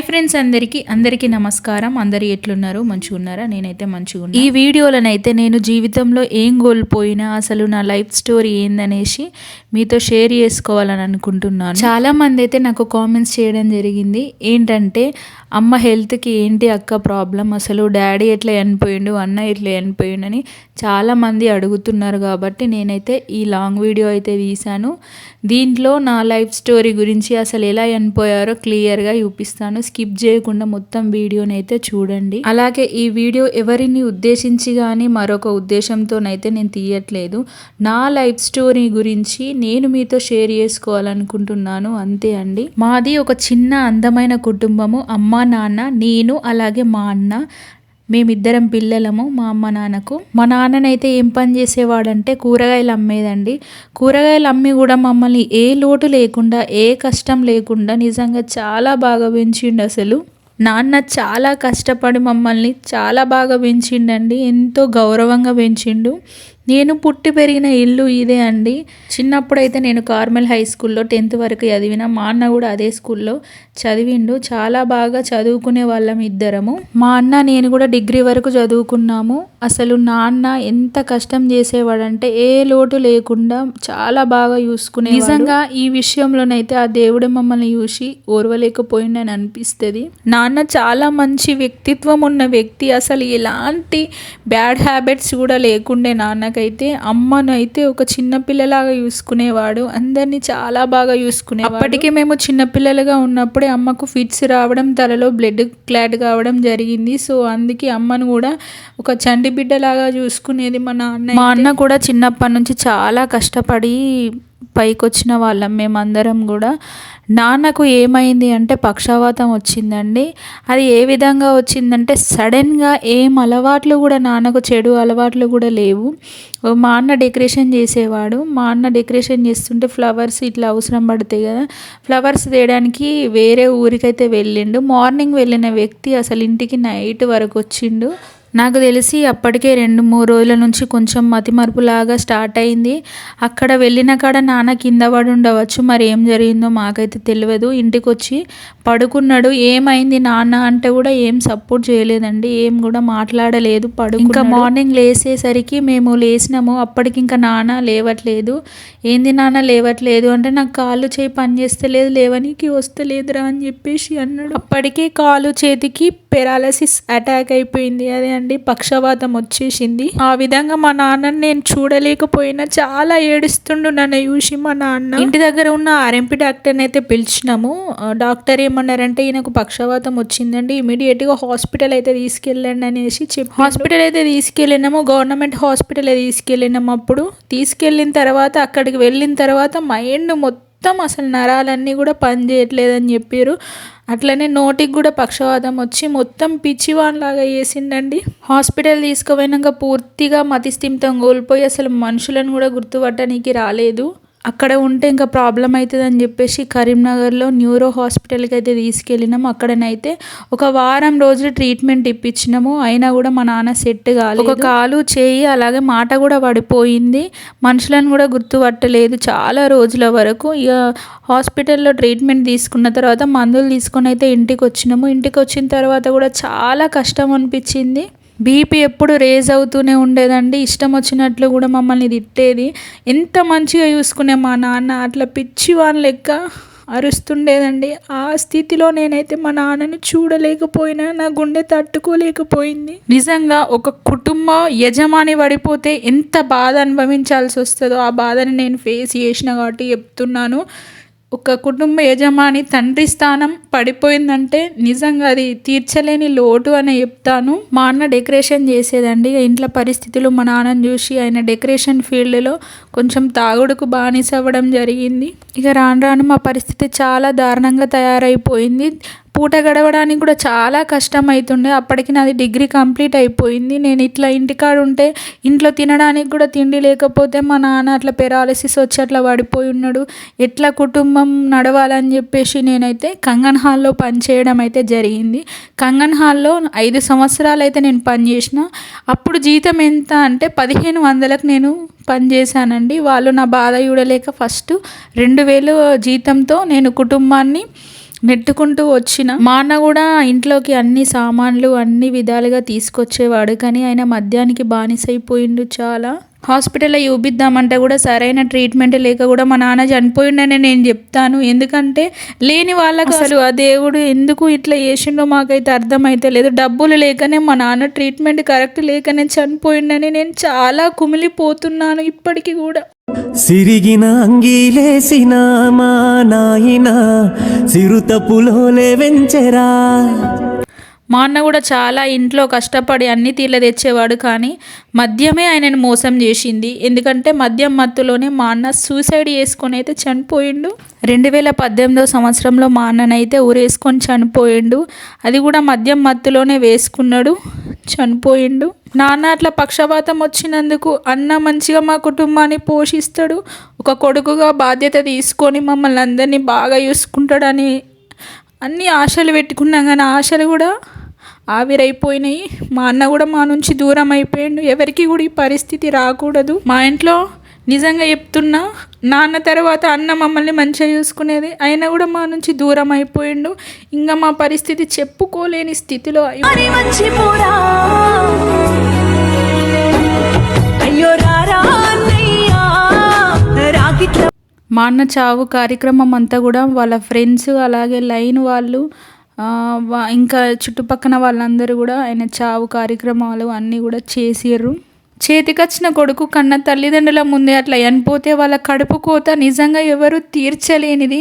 Hi friends అందరికీ అందరికీ నమస్కారం. అందరు ఎట్లున్నారు? మంచిగా ఉన్నారా? నేనైతే మంచిగా ఉన్నా. ఈ వీడియోలనైతే నేను జీవితంలో ఏం కోల్పోయినా అసలు నా లైఫ్ స్టోరీ ఏందనేసి మీతో షేర్ చేసుకోవాలని అనుకుంటున్నాను చాలా మంది అయితే నాకు కామెంట్స్ చేయడం జరిగింది. ఏంటంటే అమ్మ హెల్త్కి ఏంటి అక్క ప్రాబ్లం అసలు డాడీ ఎట్లా చనిపోయిండు? అన్న ఎట్లా చనిపోయిండు? అని చాలామంది అడుగుతున్నారు కాబట్టి నేనైతే ఈ లాంగ్ వీడియో అయితే తీశాను. దీంట్లో నా లైఫ్ స్టోరీ గురించి అసలు ఎలా చనిపోయారో క్లియర్గా చూపిస్తాను. స్కిప్ చేయకుండా మొత్తం వీడియోని అయితే చూడండి. అలాగే ఈ వీడియో ఎవరిని ఉద్దేశించి కానీ మరొక ఉద్దేశంతోనైతే నేను తీయట్లేదు. నా లైఫ్ స్టోరీ గురించి నేను మీతో షేర్ చేసుకోవాలనుకుంటున్నాను. అంతే అండి. మాది ఒక చిన్న అందమైన కుటుంబము. అమ్మ నాన్న నేను అలాగే మా అన్న మేమిద్దరం పిల్లలము మా అమ్మ నాన్నకు. మా నాన్ననైతే ఏం పని చేసేవాడంటే కూరగాయలు అమ్మేదండి. కూరగాయలు అమ్మి కూడా మమ్మల్ని ఏ లోటు లేకుండా ఏ కష్టం లేకుండా నిజంగా చాలా బాగా పెంచిండు అసలు. నాన్న చాలా కష్టపడి మమ్మల్ని చాలా బాగా పెంచిండండి ఎంతో గౌరవంగా పెంచిండు. నేను పుట్టి పెరిగిన ఇల్లు ఇదే అండి. చిన్నప్పుడైతే నేను కార్మెల్ హై స్కూల్లో టెన్త్ వరకు చదివిన. మా అన్న కూడా అదే స్కూల్లో చదివిండు. చాలా బాగా చదువుకునే వాళ్ళం ఇద్దరము. మా అన్న నేను కూడా డిగ్రీ వరకు చదువుకున్నాము. అసలు నాన్న ఎంత కష్టం చేసేవాడంటే ఏ లోటు లేకుండా చాలా బాగా చూసుకునే నిజంగా ఈ విషయంలోనైతే ఆ దేవుడు మమ్మల్ని చూసి ఓర్వలేకపోయిందని అనిపిస్తుంది. నాన్న చాలా మంచి వ్యక్తిత్వం ఉన్న వ్యక్తి. అసలు ఎలాంటి బ్యాడ్ హ్యాబిట్స్ కూడా లేకుండే నాన్నకి నాన్నకైతే అమ్మను అయితే ఒక చిన్న పిల్లలాగా చూసుకునేవాడు. అందరినీ చాలా బాగా చూసుకునే అప్పటికే మేము చిన్నపిల్లలుగా ఉన్నప్పుడే అమ్మకు ఫిట్స్ రావడం తలలో బ్లడ్ క్లాట్ కావడం జరిగింది. సో అందుకే అమ్మను కూడా ఒక చంటి బిడ్డలాగా చూసుకునేది మా నాన్న మా అన్న కూడా చిన్నప్పటి నుంచి చాలా కష్టపడి పైకి వచ్చిన వాళ్ళం. మేమందరం కూడా నాన్నకు ఏమైంది అంటే పక్షవాతం వచ్చిందండి. అది ఏ విధంగా వచ్చిందంటే సడన్గా ఏం అలవాట్లు కూడా నాన్నకు చెడు అలవాట్లు కూడా లేవు. మా అన్న డెకరేషన్ చేసేవాడు. మా అన్న డెకరేషన్ చేస్తుంటే ఫ్లవర్స్ ఇట్లా అవసరం పడతాయి కదా. ఫ్లవర్స్ తేయడానికి వేరే ఊరికైతే వెళ్ళిండు. మార్నింగ్ వెళ్ళిన వ్యక్తి అసలు ఇంటికి నైట్ వరకు వచ్చిండు. నాకు తెలిసి అప్పటికే రెండు మూడు రోజుల నుంచి కొంచెం మతిమరుపులాగా స్టార్ట్ అయింది. అక్కడ వెళ్ళిన కాడ నాన్న కింద పడి ఉండవచ్చు. మరి ఏం జరిగిందో మాకైతే తెలియదు. ఇంటికి వచ్చి పడుకున్నాడు. ఏమైంది నాన్న అంటే కూడా ఏం సపోర్ట్ చేయలేదండి. ఏం కూడా మాట్లాడలేదు. పడు ఇంకా మార్నింగ్ లేసేసరికి మేము లేచినాము అప్పటికి ఇంకా నాన్న లేవట్లేదు. ఏంది నాన్న లేవట్లేదు అంటే నాకు కాళ్ళు చేయి పని చేస్తలేదు లేవనికి వస్తలేదురా అని చెప్పేసి అన్నాడు. అప్పటికే కాలు చేతికి పెరాలసిస్ అటాక్ అయిపోయింది. అదే అండి పక్షవాతం వచ్చేసింది. ఆ విధంగా మా నాన్నని నేను చూడలేకపోయినా చాలా ఏడుస్తుండు నన్ను చూసి మా నాన్న. ఇంటి దగ్గర ఉన్న ఆర్ఎంపీ డాక్టర్ని అయితే పిలిచినాము. డాక్టర్ ఏమన్నారంటే ఈయనకు పక్షవాతం వచ్చిందండి ఇమీడియట్గా హాస్పిటల్ అయితే తీసుకెళ్ళండి అనేసి చెప్పి హాస్పిటల్ అయితే తీసుకెళ్ళినాము గవర్నమెంట్ హాస్పిటల్ తీసుకెళ్ళినాము అప్పుడు. తీసుకెళ్ళిన తర్వాత అక్కడికి వెళ్ళిన తర్వాత మైండ్ మొత్తం అసలు నరాలన్నీ కూడా పని చేయట్లేదని చెప్పారు. అట్లనే నోటికి కూడా పక్షవాతం వచ్చి మొత్తం పిచ్చివాన్లాగా వేసిందండి హాస్పిటల్ తీసుకుపోయినాక పూర్తిగా మతిస్థిమితం కోల్పోయి అసలు మనుషులను కూడా గుర్తుపట్టడానికి రాలేదు. అక్కడ ఉంటే ఇంకా ప్రాబ్లం అవుతుందని చెప్పేసి కరీంనగర్లో న్యూరో హాస్పిటల్కి అయితే తీసుకెళ్ళినాము. అక్కడనైతే ఒక వారం రోజులు ట్రీట్మెంట్ ఇప్పించినాము. అయినా కూడా మా నాన్న సెట్ కాలేదు. ఒక కాలు చేయి అలాగే మాట కూడా పడిపోయింది. మనుషులను కూడా గుర్తుపట్టలేదు చాలా రోజుల వరకు. ఇక హాస్పిటల్లో ట్రీట్మెంట్ తీసుకున్న తర్వాత మందులు తీసుకొని అయితే ఇంటికి వచ్చినాము. ఇంటికి వచ్చిన తర్వాత కూడా చాలా కష్టం అనిపించింది. బీపీ ఎప్పుడు రేజ్ అవుతూనే ఉండేదండి. ఇష్టం వచ్చినట్లు కూడా మమ్మల్ని తిట్టేది. ఎంత మంచిగా చూసుకునే మా నాన్న అట్లా పిచ్చి వాళ్ళ లెక్క అరుస్తుండేదండి. ఆ స్థితిలో నేనైతే మా నాన్నను చూడలేకపోయినా నా గుండె తట్టుకోలేకపోయింది. నిజంగా ఒక కుటుంబ యజమాని పడిపోతే ఎంత బాధ అనుభవించాల్సి వస్తుందో ఆ బాధని నేను ఫేస్ చేసిన కాబట్టి చెప్తున్నాను. ఒక కుటుంబ యజమాని తండ్రి స్థానం పడిపోయిందంటే నిజంగా అది తీర్చలేని లోటు అని చెప్తాను. మా అన్న డెకరేషన్ చేసేదండి. ఇంట్లో పరిస్థితులు మా నాన్నని చూసి ఆయన డెకరేషన్ ఫీల్డ్లో కొంచెం తాగుడుకు బానిస అవ్వడం జరిగింది. ఇక రాను రాను మా పరిస్థితి చాలా దారుణంగా తయారైపోయింది. పూట గడవడానికి కూడా చాలా కష్టం అవుతుండే అప్పటికి నాది డిగ్రీ కంప్లీట్ అయిపోయింది. నేను ఇట్లా ఇంటికాడ ఉంటే ఇంట్లో తినడానికి కూడా తిండి లేకపోతే మా నాన్న అట్లా పెరాలసిస్ వచ్చి అట్లా పడిపోయి ఉన్నాడు. ఎట్లా కుటుంబం నడవాలని చెప్పేసి నేనైతే కంగన్ హాల్లో పనిచేయడం అయితే జరిగింది. కంగన్ హాల్లో ఐదు సంవత్సరాలు అయితే నేను పనిచేసిన అప్పుడు జీతం ఎంత అంటే పదిహేను వందలకు నేను పనిచేశానండి వాళ్ళు నా బాధ చూడలేక ఫస్ట్ రెండు వేలు జీతంతో నేను కుటుంబాన్ని నెట్టుకుంటూ వచ్చిన మా అన్న కూడా ఇంట్లోకి అన్ని సామాన్లు అన్ని విధాలుగా తీసుకొచ్చేవాడు కానీ ఆయన మద్యానికి బానిసైపోయిండు చాలా. హాస్పిటల్లో చూపిద్దామంటే కూడా సరైన ట్రీట్మెంట్ లేక కూడా మా నాన్న చనిపోయిండని నేను చెప్తాను. ఎందుకంటే లేని వాళ్ళకు అసలు ఆ దేవుడు ఎందుకు ఇట్లా చేసిండో మాకైతే అర్థమైతే లేదు. డబ్బులు లేకనే మా నాన్న ట్రీట్మెంట్ కరెక్ట్ లేకనే చనిపోయిండని నేను చాలా కుమిలిపోతున్నాను ఇప్పటికీ కూడా. సిరిగిన అంగీలేసిన మా నాయన చిరుతపులోలే వెంచెరా. మా అన్న కూడా చాలా ఇంట్లో కష్టపడి అన్ని తీర్ల తెచ్చేవాడు కానీ మద్యమే ఆయనను మోసం చేసింది. ఎందుకంటే మద్యం మత్తులోనే మా అన్న సూసైడ్ చేసుకొని అయితే చనిపోయిండు. రెండు వేల పద్దెనిమిదవ సంవత్సరంలో మా అన్ననైతే ఊరేసుకొని చనిపోయిండు. అది కూడా మద్యం మత్తులోనే వేసుకున్నాడు చనిపోయిండు. నాన్న అట్లా పక్షపాతం వచ్చినందుకు అన్న మంచిగా మా కుటుంబాన్ని పోషిస్తాడు. ఒక కొడుకుగా బాధ్యత తీసుకొని మమ్మల్ని అందరినీ బాగా చూసుకుంటాడని అన్ని ఆశలు పెట్టుకున్నాం. కానీ ఆశలు కూడా ఆవిరైపోయినాయి. మా అన్న కూడా మా నుంచి దూరం అయిపోయిండు ఎవరికి కూడా ఈ పరిస్థితి రాకూడదు. మా ఇంట్లో నిజంగా చెప్తున్నా నాన్న తర్వాత అన్న మమ్మల్ని మంచిగా చూసుకునేది అయినా కూడా మా నుంచి దూరం అయిపోయిండు ఇంకా మా పరిస్థితి చెప్పుకోలేని స్థితిలో మా అన్న చావు కార్యక్రమం అంతా కూడా వాళ్ళ ఫ్రెండ్స్ అలాగే లైన్ వాళ్ళు ఇంకా చుట్టుపక్కన వాళ్ళందరూ కూడా ఆయన చావు కార్యక్రమాలు అన్నీ కూడా చేసారు చేతికొచ్చిన కొడుకు కన్న తల్లిదండ్రుల ముందే అట్లా చనిపోతే వాళ్ళ కడుపు కోత నిజంగా ఎవరు తీర్చలేనిది.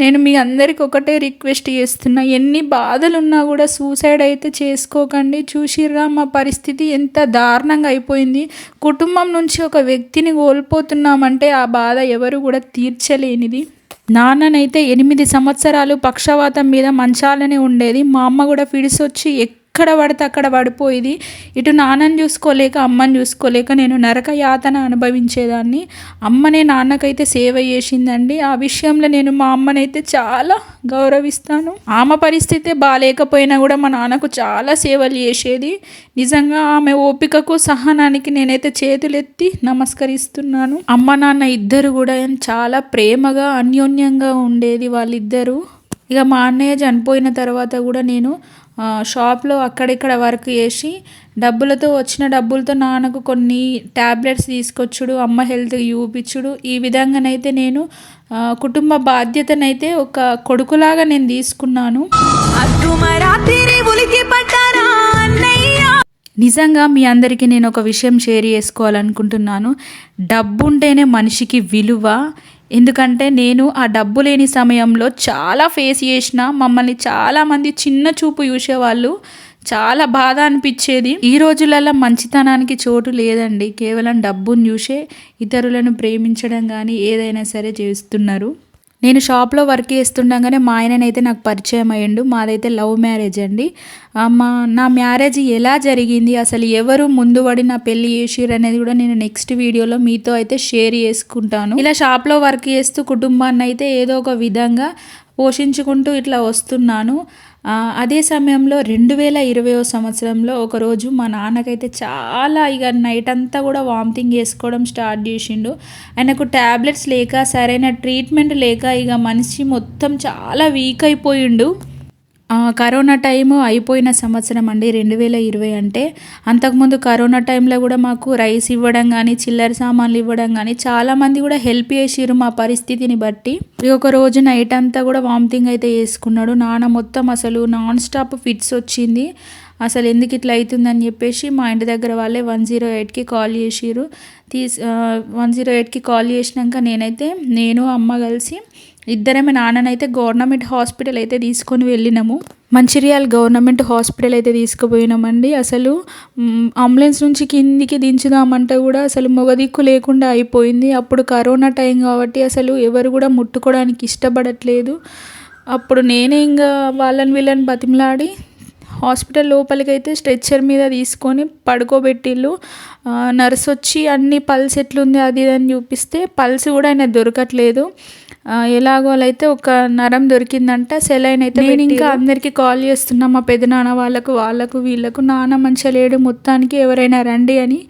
నేను మీ అందరికి ఒకటే రిక్వెస్ట్ చేస్తున్నా ఎన్ని బాధలున్నా కూడా సూసైడ్ అయితే చేసుకోకండి. చూసిర్రా మా పరిస్థితి ఎంత దారుణంగా అయిపోయింది. కుటుంబం నుంచి ఒక వ్యక్తిని కోల్పోతున్నామంటే ఆ బాధ ఎవరు కూడా తీర్చలేనిది. నాన్ననైతే ఎనిమిది సంవత్సరాలు పక్షవాతం మీద మంచాలనే ఉండేది. మా అమ్మ కూడా ఫిడిసి వచ్చి ఎక్కడ పడితే అక్కడ పడిపోయేది. ఇటు నాన్నని చూసుకోలేక అమ్మని చూసుకోలేక నేను నరక యాతన అనుభవించేదాన్ని. అమ్మనే నాన్నకైతే సేవ చేసిందండి. ఆ విషయంలో నేను మా అమ్మనైతే చాలా గౌరవిస్తాను. ఆమె పరిస్థితి బాగాలేకపోయినా కూడా మా నాన్నకు చాలా సేవలు చేసేది. నిజంగా ఆమె ఓపికకు సహనానికి నేనైతే చేతులెత్తి నమస్కరిస్తున్నాను. అమ్మ నాన్న ఇద్దరు కూడా చాలా ప్రేమగా అన్యోన్యంగా ఉండేది వాళ్ళిద్దరూ. ఇక మా అన్నయ్య చనిపోయిన తర్వాత కూడా నేను షాప్లో అక్కడిక్కడ వర్క్ చేసి డబ్బులతో వచ్చిన డబ్బులతో నాన్నకు కొన్ని ట్యాబ్లెట్స్ తీసుకొచ్చుడు అమ్మ హెల్త్ చూపించుడు. ఈ విధంగానైతే నేను కుటుంబ బాధ్యతనైతే ఒక కొడుకులాగా నేను తీసుకున్నాను. నిజంగా మీ అందరికీ నేను ఒక విషయం షేర్ చేసుకోవాలనుకుంటున్నాను. డబ్బు ఉంటేనే మనిషికి విలువ ఎందుకంటే నేను ఆ డబ్బు లేని సమయంలో చాలా ఫేస్ చేసిన మమ్మల్ని చాలామంది చిన్న చూపు చూసేవాళ్ళు. చాలా బాధ అనిపించేది. ఈ రోజులలో మంచితనానికి చోటు లేదండి. కేవలం డబ్బును చూసే ఇతరులను ప్రేమించడం కానీ ఏదైనా సరే చేస్తున్నారు. నేను షాప్లో వర్క్ చేస్తుండగానే మా ఆయననైతే నాకు పరిచయం అయ్యిండు. మాదైతే లవ్ మ్యారేజ్ అండి. మా నా మ్యారేజ్ ఎలా జరిగింది? అసలు ఎవరు ముందు పడి నా పెళ్ళి చేసిరు అనేది కూడా నేను నెక్స్ట్ వీడియోలో మీతో అయితే షేర్ చేసుకుంటాను. ఇలా షాప్లో వర్క్ చేస్తూ కుటుంబాన్ని అయితే ఏదో ఒక విధంగా పోషించుకుంటూ ఇట్లా వస్తున్నాను. అదే సమయంలో రెండు వేల ఇరవయో సంవత్సరంలో ఒకరోజు మా నాన్నకైతే చాలా ఇక నైట్ అంతా కూడా వామిటింగ్ చేసుకోవడం స్టార్ట్ చేసిండు. ఆయనకు ట్యాబ్లెట్స్ లేక సరైన ట్రీట్మెంట్ లేక ఇక మనిషి మొత్తం చాలా వీక్ అయిపోయిండు. కరోనా టైం అయిపోయిన సంవత్సరం అండి రెండు వేల ఇరవై అంటే. అంతకుముందు కరోనా టైంలో కూడా మాకు రైస్ ఇవ్వడం కానీ చిల్లర సామాన్లు ఇవ్వడం కానీ చాలామంది కూడా హెల్ప్ చేసిరు మా పరిస్థితిని బట్టి. ఒక రోజు నైట్ అంతా కూడా వామిటింగ్ అయితే వేసుకున్నాడు నాన్న మొత్తం అసలు నాన్ స్టాప్ ఫిట్స్ వచ్చింది. అసలు ఎందుకు ఇట్లా అవుతుందని చెప్పేసి మా ఇంటి దగ్గర వాళ్ళే వన్ జీరో ఎయిట్కి కాల్ చేసిరు తీసి వన్ జీరో ఎయిట్కి కాల్ చేసినాక నేనైతే నేను అమ్మ కలిసి ఇద్దరమే నాన్ననైతే గవర్నమెంట్ హాస్పిటల్ అయితే తీసుకొని వెళ్ళినాము. మంచిర్యాల గవర్నమెంట్ హాస్పిటల్ అయితే తీసుకుపోయినామండి. అసలు అంబులెన్స్ నుంచి కిందికి దించుదామంటే కూడా అసలు మొగదిక్కు లేకుండా అయిపోయింది. అప్పుడు కరోనా టైం కాబట్టి అసలు ఎవరు కూడా ముట్టుకోవడానికి ఇష్టపడట్లేదు. అప్పుడు నేనే ఇంకా వాళ్ళని వీళ్ళని బతిమలాడి హాస్పిటల్ లోపలికి అయితే స్ట్రెచ్చర్ మీద తీసుకొని పడుకోబెట్టిళ్ళు. నర్స్ వచ్చి అన్ని పల్స్ ఎట్లుంది అది ఇది అని చూపిస్తే పల్స్ కూడా ఆయన దొరకట్లేదు. ఆ, ఎలాగో అయితే ఒక నరం దొరికిందంట. సెలైన్ అయితే నేను ఇంకా అందరికీ కాల్ చేస్తున్నా. మా పెదనాన్న వాళ్ళకు వాళ్ళకు వీళ్ళకు. నాన్న మంచిగా లేడు. మొత్తానికి ఎవరైనా రండి అని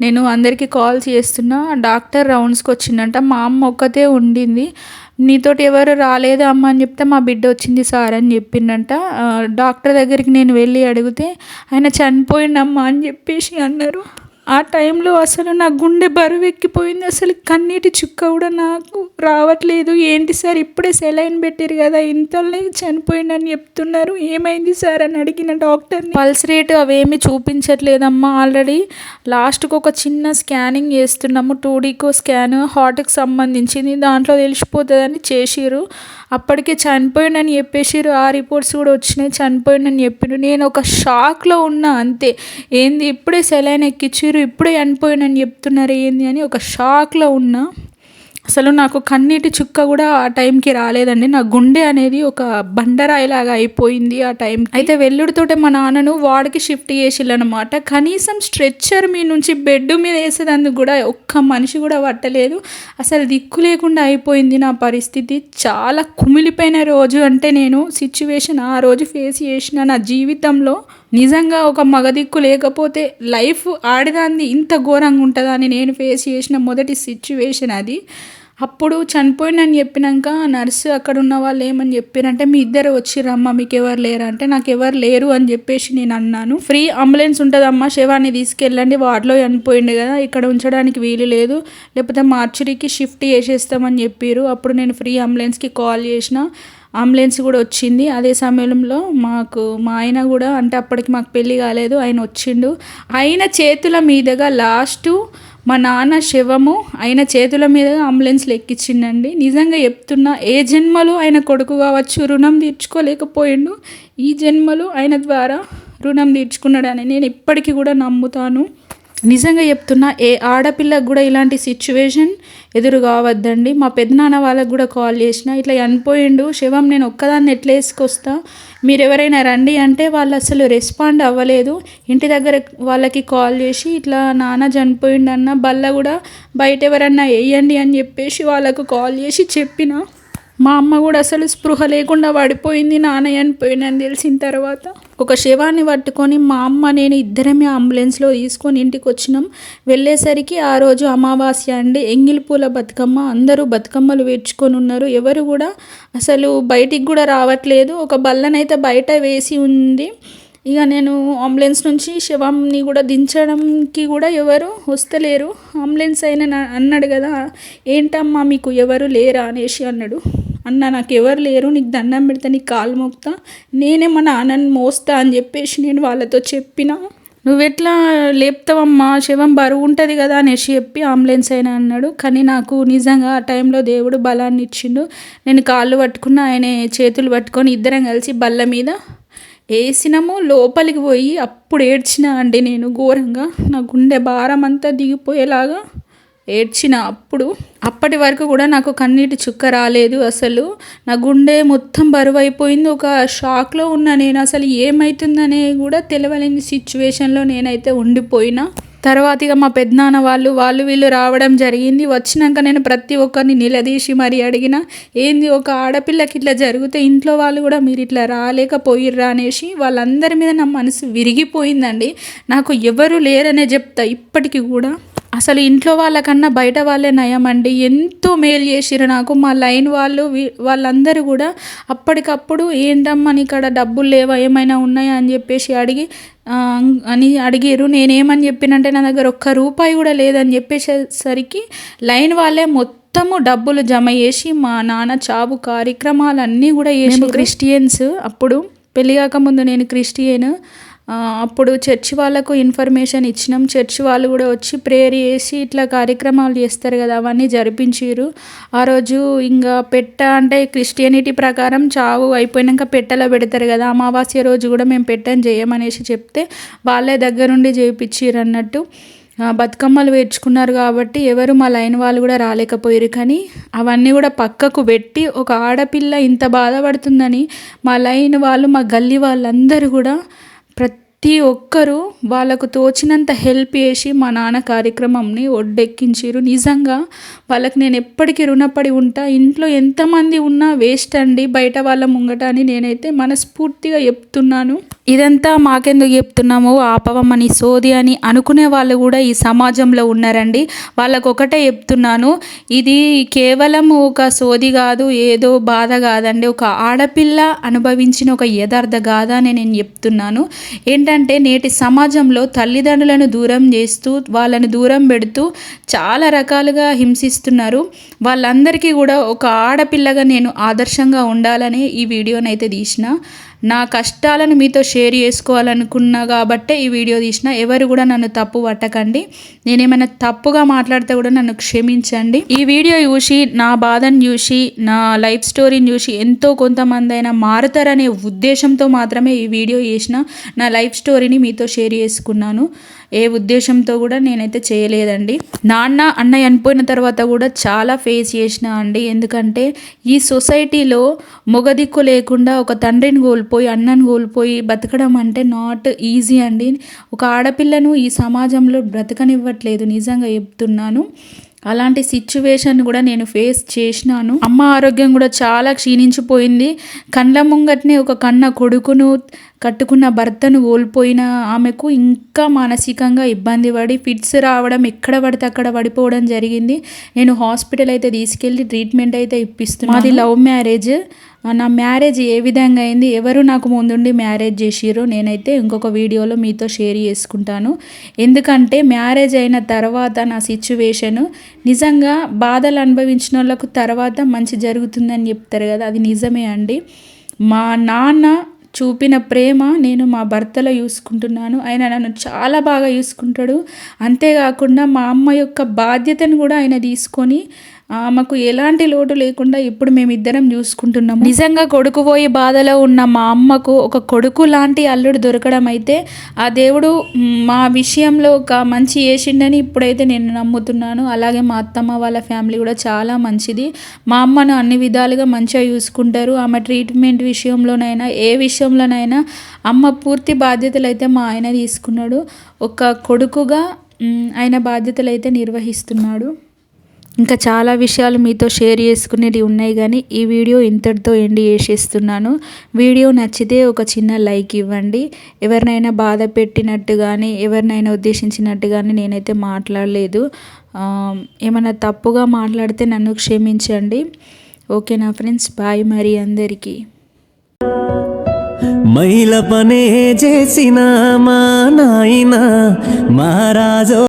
నేను అందరికీ కాల్స్ చేస్తున్నా. డాక్టర్ రౌండ్స్కి వచ్చిందంట. మా అమ్మ ఒక్కతే ఉండింది. నీతోటి ఎవరు రాలేదు అమ్మ అని చెప్తే మా బిడ్డ వచ్చింది సార్ అని చెప్పిండంట. డాక్టర్ దగ్గరికి నేను వెళ్ళి అడిగితే ఆయన చనిపోయిండమ్మా అని చెప్పేసి అన్నారు. ఆ టైంలో అసలు నా గుండె బరువు ఎక్కిపోయింది అసలు కన్నీటి చుక్క కూడా నాకు రావట్లేదు. ఏంటి సార్? ఇప్పుడే సెలైన్ పెట్టారు కదా ఇంతలో చనిపోయిందని చెప్తున్నారు. ఏమైంది సార్ అని అడిగిన డాక్టర్ పల్స్ రేట్ అవేమి చూపించట్లేదమ్మా. ఆల్రెడీ లాస్ట్కి ఒక చిన్న స్కానింగ్ చేస్తున్నాము. టూ డీకో స్కాన్ హార్ట్కి సంబంధించింది. దాంట్లో తెలిసిపోతుందని చేసిరు అప్పటికే చనిపోయిందని చెప్పేసిరు ఆ రిపోర్ట్స్ కూడా వచ్చినాయి. చనిపోయిందని చెప్పిరు నేను ఒక షాక్లో ఉన్నా అంతే. ఏంది? ఇప్పుడే సెలైన్ మీరు ఇప్పుడే చనిపోయిండని చెప్తున్నారు ఏంది అని ఒక షాక్లో ఉన్నా అసలు నాకు కన్నీటి చుక్క కూడా ఆ టైంకి రాలేదండి. నా గుండె అనేది ఒక బండరాయిలాగా అయిపోయింది ఆ టైం అయితే వెల్లుడితోటే మా నాన్నను వాడికి షిఫ్ట్ చేసిల్లనమాట కనీసం స్ట్రెచ్చర్ మీ నుంచి బెడ్ మీద వేసేదందుకు కూడా ఒక్క మనిషి కూడా పట్టలేదు. అసలు దిక్కు లేకుండా అయిపోయింది నా పరిస్థితి. చాలా కుమిలిపోయిన రోజు అంటే నేను సిచ్యువేషన్ ఆ రోజు ఫేస్ చేసిన నా జీవితంలో నిజంగా ఒక మగదిక్కు లేకపోతే లైఫ్ ఆడదాన్ని ఇంత ఘోరంగా ఉంటుందని నేను ఫేస్ చేసిన మొదటి సిచ్యువేషన్ అది. అప్పుడు చనిపోయినని చెప్పినాక నర్సు అక్కడ ఉన్న వాళ్ళు ఏమని చెప్పారంటే మీ ఇద్దరు వచ్చిరమ్మా మీకు ఎవరు లేరు? అంటే నాకు ఎవరు లేరు అని చెప్పేసి నేను అన్నాను. ఫ్రీ అంబులెన్స్ ఉంటుందమ్మా శవాన్ని తీసుకెళ్ళండి వార్డులో చనిపోయింది కదా ఇక్కడ ఉంచడానికి వీలు లేదు లేకపోతే మార్చురీకి షిఫ్ట్ చేసేస్తామని చెప్పారు అప్పుడు నేను ఫ్రీ అంబులెన్స్కి కాల్ చేసిన అంబులెన్స్ కూడా వచ్చింది. అదే సమయంలో మాకు మా ఆయన కూడా అంటే అప్పటికి మాకు పెళ్ళి కాలేదు. ఆయన వచ్చిండు. ఆయన చేతుల మీదుగా లాస్ట్ మా నాన్న శవము ఆయన చేతుల మీద అంబులెన్స్లో ఎక్కించిండండి. నిజంగా చెప్తున్నా ఏ జన్మలో ఆయన కొడుకు కావచ్చు రుణం తీర్చుకోలేకపోయిండు. ఈ జన్మలో ఆయన ద్వారా రుణం తీర్చుకున్నాడని నేను ఇప్పటికీ కూడా నమ్ముతాను. నిజంగా చెప్తున్నా ఏ ఆడపిల్లకు కూడా ఇలాంటి సిచ్యువేషన్ ఎదురు కావద్దండి మా పెద్దనాన్న వాళ్ళకు కూడా కాల్ చేసిన ఇట్లా చనిపోయిండు శవం నేను ఒక్కదాన్ని ఎట్లా వేసుకొస్తా? మీరు ఎవరైనా రండి అంటే వాళ్ళు అసలు రెస్పాండ్ అవ్వలేదు. ఇంటి దగ్గర వాళ్ళకి కాల్ చేసి ఇట్లా నాన్న చనిపోయిండు అన్న బల్ల కూడా బయట ఎవరన్నా వేయండి అని చెప్పేసి వాళ్ళకు కాల్ చేసి చెప్పిన. మా అమ్మ కూడా అసలు స్పృహ లేకుండా పడిపోయింది నాన్న చనిపోయిందని తెలిసిన తర్వాత ఒక శవాన్ని పట్టుకొని మా అమ్మ నేను ఇద్దరమే అంబులెన్స్లో తీసుకొని ఇంటికి వచ్చినాం. వెళ్ళేసరికి ఆ రోజు అమావాస్య అండి. ఎంగిలి పూల బతుకమ్మ అందరూ బతుకమ్మలు వేర్చుకొని ఉన్నారు. ఎవరు కూడా అసలు బయటికి కూడా రావట్లేదు. ఒక బల్లనైతే బయట వేసి ఉంది. ఇక నేను అంబులెన్స్ నుంచి శవంని కూడా దించడంకి కూడా ఎవరు వస్తలేరు. అంబులెన్స్ అయిన అన్నాడు కదా ఏంటమ్మా మీకు ఎవరు లేరా? అనేసి అన్నాడు. అన్న నాకు ఎవరు లేరు నీకు దండం పెడితే నీకు కాలు మోపుతా నేనే మా నాన్నని మోస్తా అని చెప్పేసి నేను వాళ్ళతో చెప్పిన. నువ్వెట్లా లేపుతావమ్మా? శవం బరువు ఉంటుంది కదా అనేసి చెప్పి అంబులెన్స్ అయినా అన్నాడు. కానీ నాకు నిజంగా ఆ టైంలో దేవుడు బలాన్ని ఇచ్చిండు. నేను కాళ్ళు పట్టుకున్న ఆయన చేతులు పట్టుకొని ఇద్దరం కలిసి బల్ల మీద వేసినాము లోపలికి పోయి అప్పుడు ఏడ్చిన అండి నేను ఘోరంగా. నా గుండె భారం అంతా దిగిపోయేలాగా ఏడ్చిన అప్పుడు అప్పటి వరకు కూడా నాకు కన్నీటి చుక్క రాలేదు అసలు. నా గుండె మొత్తం బరువు అయిపోయింది ఒక షాక్లో ఉన్న నేను అసలు ఏమవుతుందనే కూడా తెలియలేని సిచ్యువేషన్లో నేనైతే ఉండిపోయినా. తర్వాత ఇక మా పెద్దనాన్న వాళ్ళు వాళ్ళు వీళ్ళు రావడం జరిగింది. వచ్చినాక నేను ప్రతి ఒక్కరిని నిలదీసి మరీ అడిగిన ఏంది ఒక ఆడపిల్లకి ఇట్లా జరిగితే ఇంట్లో వాళ్ళు కూడా మీరు ఇట్లా రాలేకపోయిర్రా? అనేసి వాళ్ళందరి మీద నా మనసు విరిగిపోయిందండి. నాకు ఎవరు లేరనే చెప్తా ఇప్పటికీ కూడా. అసలు ఇంట్లో వాళ్ళకన్నా బయట వాళ్ళే నయం అండి ఎంతో మేలు చేసిరు నాకు. మా లైన్ వాళ్ళు వాళ్ళందరూ కూడా అప్పటికప్పుడు ఏంటమ్మా ఇక్కడ డబ్బులు లేవా? ఏమైనా ఉన్నాయా? అని చెప్పేసి అడిగి అని అడిగారు నేనేమని చెప్పినంటే నా దగ్గర ఒక్క రూపాయి కూడా లేదని చెప్పేసరికి లైన్ వాళ్ళే మొత్తము డబ్బులు జమ చేసి మా నాన్న చావు కార్యక్రమాలన్నీ కూడా చేసి క్రిస్టియన్స్ అప్పుడు. పెళ్ళి కాకముందు నేను క్రిస్టియన్. అప్పుడు చర్చి వాళ్ళకు ఇన్ఫర్మేషన్ ఇచ్చినాం. చర్చి వాళ్ళు కూడా వచ్చి ప్రేయర్ చేసి ఇట్లా కార్యక్రమాలు చేస్తారు కదా అవన్నీ జరిపించారు ఆ రోజు ఇంకా పెట్ట అంటే క్రిస్టియనిటీ ప్రకారం చావు అయిపోయినాక పెట్టెలో పెడతారు కదా అమావాస్య రోజు కూడా మేము పెట్టని చేయమనేసి చెప్తే వాళ్ళే దగ్గరుండి చేయించారు అన్నట్టు. బతుకమ్మలు వేర్చుకున్నారు కాబట్టి ఎవరు మా లైన్ వాళ్ళు కూడా రాలేకపోయారు కానీ అవన్నీ కూడా పక్కకు పెట్టి ఒక ఆడపిల్ల ఇంత బాధపడుతుందని మా లైన్ వాళ్ళు మా గల్లీ వాళ్ళందరూ కూడా ప్రతి ప్రతి ఒక్కరూ వాళ్ళకు తోచినంత హెల్ప్ చేసి మా నాన్న కార్యక్రమంని ఒడ్డెక్కించారు నిజంగా వాళ్ళకి నేను ఎప్పటికీ రుణపడి ఉంటా. ఇంట్లో ఎంతమంది ఉన్నా వేస్ట్ అండి. బయట వాళ్ళ ముంగట అని నేనైతే మనస్ఫూర్తిగా చెప్తున్నాను. ఇదంతా మాకెందుకు చెప్తున్నామో ఆపవమని సోది అని అనుకునే వాళ్ళు కూడా ఈ సమాజంలో ఉన్నారండి. వాళ్ళకు ఒకటే చెప్తున్నాను. ఇది కేవలం ఒక సోది కాదు ఏదో బాధ కాదండి. ఒక ఆడపిల్ల అనుభవించిన ఒక యథార్థ గాథ అని నేను చెప్తున్నాను. ఏంటంటే ఏంటంటే నేటి సమాజంలో తల్లిదండ్రులను దూరం చేస్తూ వాళ్ళని దూరం పెడుతూ చాలా రకాలుగా హింసిస్తున్నారు. వాళ్ళందరికీ కూడా ఒక ఆడపిల్లగా నేను ఆదర్శంగా ఉండాలని ఈ వీడియోనైతే తీసిన. నా కష్టాలను మీతో షేర్ చేసుకోవాలనుకున్నా కాబట్టే ఈ వీడియో తీసిన. ఎవరు కూడా నన్ను తప్పు పట్టకండి. నేనేమైనా తప్పుగా మాట్లాడితే కూడా నన్ను క్షమించండి. ఈ వీడియో చూసి నా బాధను చూసి నా లైఫ్ స్టోరీని చూసి ఎంతో కొంతమంది అయినా మారుతారనే ఉద్దేశంతో మాత్రమే ఈ వీడియో చేసిన. నా లైఫ్ స్టోరీని మీతో షేర్ చేసుకున్నాను. ఏ ఉద్దేశంతో కూడా నేనైతే చేయలేదండి. నాన్న అన్నయ్య అనిపోయిన తర్వాత కూడా చాలా ఫేస్ చేసిన అండి. ఎందుకంటే ఈ సొసైటీలో మొగదిక్కు లేకుండా ఒక తండ్రిని కోల్పోయి అన్నని కోల్పోయి బతకడం అంటే నాట్ ఈజీ అండి. ఒక ఆడపిల్లను ఈ సమాజంలో బ్రతకనివ్వట్లేదు నిజంగా చెప్తున్నాను. అలాంటి సిచ్యువేషన్ కూడా నేను ఫేస్ చేసినాను. అమ్మ ఆరోగ్యం కూడా చాలా క్షీణించిపోయింది. కండ్ల ముంగట్నే ఒక కన్న కొడుకును కట్టుకున్న భర్తను కోల్పోయిన ఆమెకు ఇంకా మానసికంగా ఇబ్బంది పడి ఫిట్స్ రావడం ఎక్కడ పడితే అక్కడ పడిపోవడం జరిగింది. నేను హాస్పిటల్ అయితే తీసుకెళ్ళి ట్రీట్మెంట్ అయితే ఇప్పిస్తున్నాను. మాది లవ్ మ్యారేజ్ నా మ్యారేజ్ ఏ విధంగా అయింది? ఎవరు నాకు ముందుండి మ్యారేజ్ చేసిరో నేనైతే ఇంకొక వీడియోలో మీతో షేర్ చేసుకుంటాను. ఎందుకంటే మ్యారేజ్ అయిన తర్వాత నా సిచ్యువేషను నిజంగా బాధలు అనుభవించిన వాళ్ళకు తర్వాత మంచి జరుగుతుందని చెప్తారు కదా అది నిజమే అండి. మా నాన్న చూపిన ప్రేమ నేను మా భర్తలో చూసుకుంటున్నాను. ఆయన నన్ను చాలా బాగా చూసుకుంటాడు. అంతేకాకుండా మా అమ్మ యొక్క బాధ్యతను కూడా ఆయన తీసుకొని ఆమెకు ఎలాంటి లోటు లేకుండా ఇప్పుడు మేమిద్దరం చూసుకుంటున్నాము. నిజంగా కొడుకుపోయే బాధలో ఉన్న మా అమ్మకు ఒక కొడుకు లాంటి అల్లుడు దొరకడం అయితే ఆ దేవుడు మా విషయంలో ఒక మంచి చేసిండని ఇప్పుడైతే నేను నమ్ముతున్నాను. అలాగే మా అత్తమ్మ వాళ్ళ ఫ్యామిలీ కూడా చాలా మంచిది. మా అమ్మను అన్ని విధాలుగా మంచిగా చూసుకుంటారు. ఆమె ట్రీట్మెంట్ విషయంలోనైనా ఏ విషయంలోనైనా అమ్మ పూర్తి బాధ్యతలు అయితే మా ఆయన తీసుకున్నాడు. ఒక కొడుకుగా ఆయన బాధ్యతలు అయితే నిర్వహిస్తున్నాడు. ఇంకా చాలా విషయాలు మీతో షేర్ చేసుకునేవి ఉన్నాయి కానీ ఈ వీడియో ఇంతటితో ఎండి చేసేస్తున్నాను. వీడియో నచ్చితే ఒక చిన్న లైక్ ఇవ్వండి. ఎవరినైనా బాధ పెట్టినట్టు కానీ ఎవరినైనా ఉద్దేశించినట్టు కానీ నేనైతే మాట్లాడలేదు. ఏమైనా తప్పుగా మాట్లాడితే నన్ను క్షమించండి. ఓకేనా ఫ్రెండ్స్? బాయ్ మరి అందరికీ. మైల పనే చేసిన మా నాయన మహారాజో